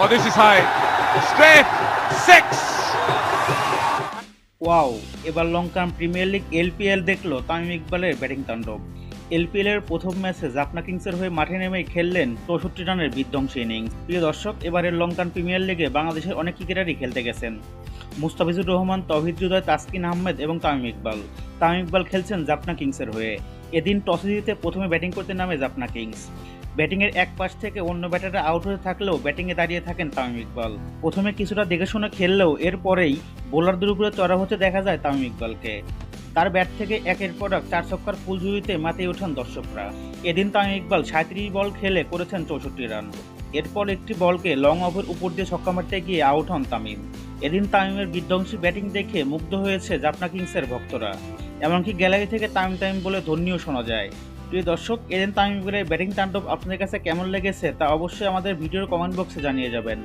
Oh, this is high. Straight. Six. Wow এবার Lankan premier league LPL দেখল তামিম ইকবালের batting তাণ্ডব এলপিএল এর প্রথম ম্যাচে জাফনা কিংসের হয়ে মাঠে নেমেই খেললেন চৌষট্টি রানের বিধ্বংসী ইনিংস প্রিয় দর্শক এবারের লঙ্কান প্রিমিয়ার লিগে বাংলাদেশের অনেক ক্রিকেটারই খেলতে গেছেন মুস্তাফিজুর রহমান তহিদ হৃদয় তাসকিন আহমেদ এবং তামিম ইকবাল তামিম ইকবাল খেলছেন জাফনা কিংসের হয়ে এদিন টসে জিতে প্রথমে ব্যাটিং করতে নামে জাফনা কিংস ব্যাটিংয়ের এক পাশ থেকে অন্য ব্যাটাররা আউট হয়ে থাকলেও ব্যাটিংয়ে দাঁড়িয়ে থাকেন তামিম ইকবাল। প্রথমে কিছুটা দেখে শুনে খেললেও এরপরেই বোলারদের উপরে চড়া হতে দেখা যায় তামিম ইকবালকে। তার ব্যাট থেকে একের পর এক চার ছক্কার ফুলঝুরিতে মাতিয়ে ওঠান দর্শকরা। এদিন তামিম ইকবাল সাঁত্রিশ বল খেলে করেছেন চৌষট্টি রান। এরপর একটি বলকে লং অফের উপর দিয়ে ছক্কা মারতে গিয়ে আউট হন তামিম। এদিন তামিমের বিধ্বংসী ব্যাটিং দেখে মুগ্ধ হয়েছে জাপনা কিংসের ভক্তরা। এমনকি গ্যালারি থেকে তামিম তামিম বলে ধ্বনিও শোনা যায়। প্রিয় দর্শক, এদিন তামিম ইকবালের ব্যাটিং তাণ্ডব আপনাদের কাছে কেমন লেগেছে তা অবশ্যই আমাদের ভিডিওর কমেন্ট বক্সে জানিয়ে যাবেন।